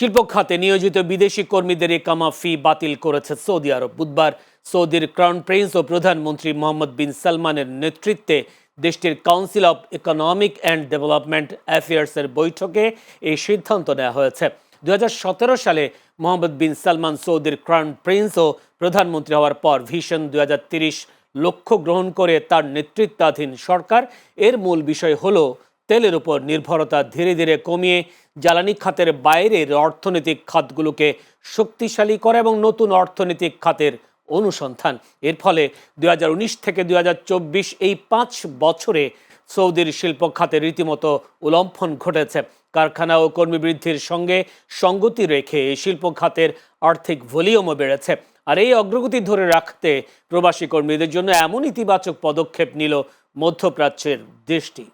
শিল্প খাতে নিয়োজিত বিদেশি কর্মীদের একামা ফি বাতিল করেছে সৌদি আরব। বুধবার সৌদির ক্রাউন প্রিন্স ও প্রধানমন্ত্রী মোহাম্মদ বিন সালমানের নেতৃত্বে দেশটির council of economic and development অ্যাফেয়ার্সের বৈঠকে এই সিদ্ধান্ত নেওয়া হয়েছে। দু হাজার সতেরো সালে মোহাম্মদ বিন সালমান সৌদির ক্রাউন প্রিন্স ও প্রধানমন্ত্রী হওয়ার পর ভিশন দু লক্ষ্য গ্রহণ করে তার নেতৃত্বাধীন সরকার। এর মূল বিষয় হলো তেলের উপর নির্ভরতা ধীরে ধীরে কমিয়ে জ্বালানি খাতের বাইরের অর্থনৈতিক খাতগুলোকে শক্তিশালী করা এবং নতুন অর্থনৈতিক খাতের অনুসন্ধান। এর ফলে দু হাজার উনিশ থেকে দুই হাজার চব্বিশ এই পাঁচ বছরে সৌদির শিল্প খাতে রীতিমতো উলম্ফন ঘটেছে। কারখানা ও কর্মী বৃদ্ধির সঙ্গে সঙ্গতি রেখে এই শিল্প খাতের আর্থিক ভলিউমও বেড়েছে। আর এই অগ্রগতি ধরে রাখতে প্রবাসী কর্মীদের জন্য এমন ইতিবাচক পদক্ষেপ নিল মধ্যপ্রাচ্যের দেশটি।